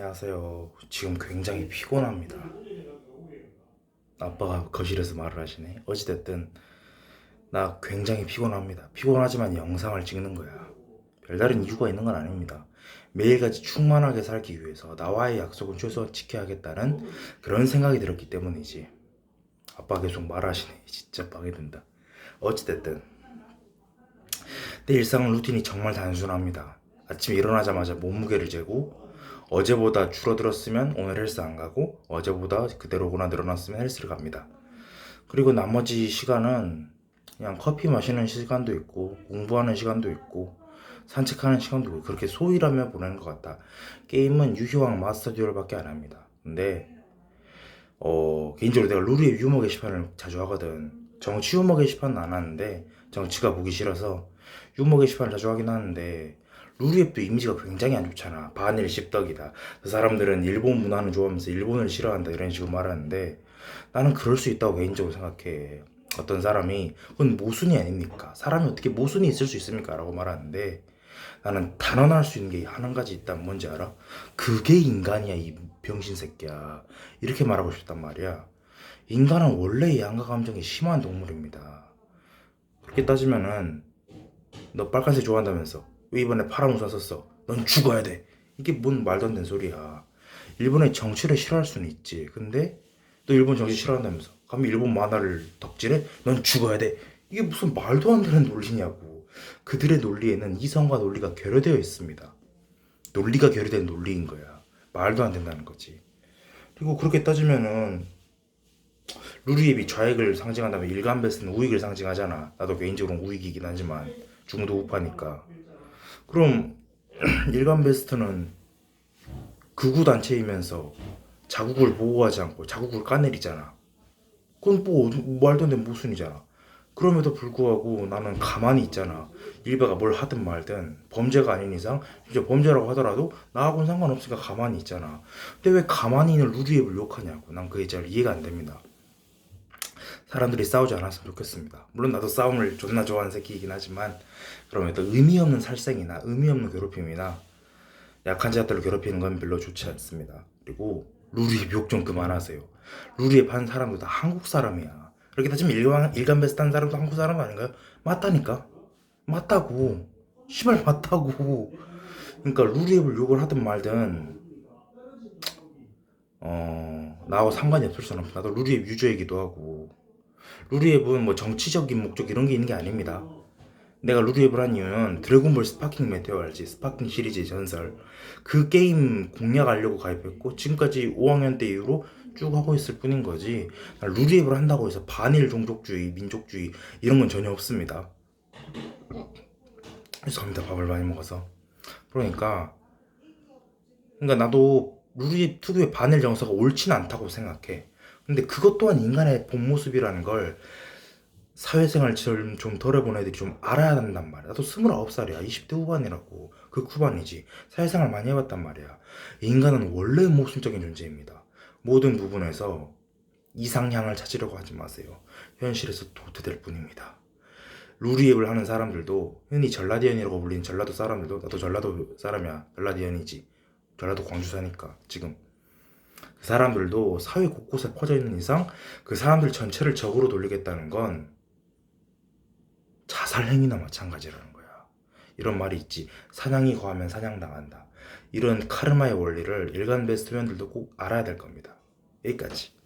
안녕하세요. 지금 굉장히 피곤합니다. 아빠가 거실에서 말을 하시네. 어찌됐든 나 굉장히 피곤합니다. 피곤하지만 영상을 찍는 거야. 별다른 이유가 있는 건 아닙니다. 매일같이 충만하게 살기 위해서 나와의 약속은 최소한 지켜야겠다는 그런 생각이 들었기 때문이지. 아빠 계속 말하시네. 진짜 방해된다. 어찌됐든 내 일상 루틴이 정말 단순합니다. 아침에 일어나자마자 몸무게를 재고 어제보다 줄어들었으면 오늘 헬스 안 가고 어제보다 그대로거나 늘어났으면 헬스를 갑니다. 그리고 나머지 시간은 그냥 커피 마시는 시간도 있고 공부하는 시간도 있고 산책하는 시간도 있고 그렇게 소일하며 보내는 것 같다. 게임은 유효왕 마스터 듀얼밖에 안 합니다. 근데 어 개인적으로 내가 루리의 유머 게시판을 자주 하거든. 정치 유머 게시판은 안 하는데 정치가 보기 싫어서 유머 게시판을 자주 하긴 하는데 루리앱도 이미지가 굉장히 안 좋잖아. 반일 십덕이다. 그 사람들은 일본 문화는 좋아하면서 일본을 싫어한다 이런 식으로 말하는데 나는 그럴 수 있다고 개인적으로 생각해. 어떤 사람이 그건 모순이 아닙니까? 사람이 어떻게 모순이 있을 수 있습니까? 라고 말하는데 나는 단언할 수 있는 게 한 가지 있다면 뭔지 알아? 그게 인간이야 이 병신 새끼야. 이렇게 말하고 싶단 말이야. 인간은 원래 양가 감정이 심한 동물입니다. 그렇게 따지면은 너 빨간색 좋아한다면서 왜 이번에 파란 옷 샀었어? 넌 죽어야 돼. 이게 뭔 말도 안 되는 소리야. 일본의 정치를 싫어할 수는 있지. 근데 너 일본 정치 싫어한다면서. 감히 일본 만화를 덕질해? 넌 죽어야 돼. 이게 무슨 말도 안 되는 논리냐고. 그들의 논리에는 이성과 논리가 결여되어 있습니다. 논리가 결여된 논리인 거야. 말도 안 된다는 거지. 그리고 그렇게 따지면은 루리앱이 좌익을 상징한다면 일간베스는 우익을 상징하잖아. 나도 개인적으로 우익이긴 하지만 중도 우파니까. 그럼 일간 베스트는 극우 단체이면서 자국을 보호하지 않고 자국을 까내리잖아. 그건 뭐 말도 안 되는 모순이잖아. 그럼에도 불구하고 나는 가만히 있잖아. 일베가 뭘 하든 말든 범죄가 아닌 이상 진짜 범죄라고 하더라도 나하고는 상관없으니까 가만히 있잖아. 근데 왜 가만히 있는 루리앱을 욕하냐고. 난 그게 잘 이해가 안 됩니다. 사람들이 싸우지 않았으면 좋겠습니다. 물론 나도 싸움을 존나 좋아하는 새끼이긴 하지만 그럼에도 의미 없는 살생이나 의미 없는 괴롭힘이나 약한 자들을 괴롭히는 건 별로 좋지 않습니다. 그리고 루리의 욕 좀 그만하세요. 루리의 반 사람도 다 한국 사람이야. 그렇게 따지면 일간, 일간 베스트 한 사람도 한국 사람 아닌가요? 맞다니까. 맞다고. 시발 맞다고. 그러니까 루리앱을 욕을 하든 말든 어 나하고 상관이 없을 수는 없어. 나도 루리앱 유저이기도 하고 루리앱은 뭐 정치적인 목적 이런 게 있는 게 아닙니다. 내가 루리앱을 한 이유는 드래곤볼 스파킹 메테오 알지? 스파킹 시리즈의 전설. 그 게임 공략하려고 가입했고 지금까지 5학년 때 이후로 쭉 하고 있을 뿐인 거지. 난 루리앱을 한다고 해서 반일 종족주의, 민족주의 이런 건 전혀 없습니다. 죄송합니다. 밥을 많이 먹어서. 그러니까 그러니까 나도 루리앱 특유의 반일 정서가 옳지는 않다고 생각해. 근데 그것 또한 인간의 본 모습이라는 걸 사회생활 좀, 좀 덜 해본 애들이 좀 알아야 한단 말이야. 나도 29살이야. 20대 후반이라고. 그 후반이지. 사회생활 많이 해봤단 말이야. 인간은 원래 모순적인 존재입니다. 모든 부분에서 이상향을 찾으려고 하지 마세요. 현실에서 도태될 뿐입니다. 루리앱을 하는 사람들도 흔히 전라디언이라고 불리는 전라도 사람들도 나도 전라도 사람이야. 전라디언이지. 전라도 광주 사니까 지금 그 사람들도 사회 곳곳에 퍼져 있는 이상 그 사람들 전체를 적으로 돌리겠다는 건 자살 행위나 마찬가지라는 거야. 이런 말이 있지. 사냥이 거하면 사냥당한다. 이런 카르마의 원리를 일간 베스트맨들도 꼭 알아야 될 겁니다. 여기까지.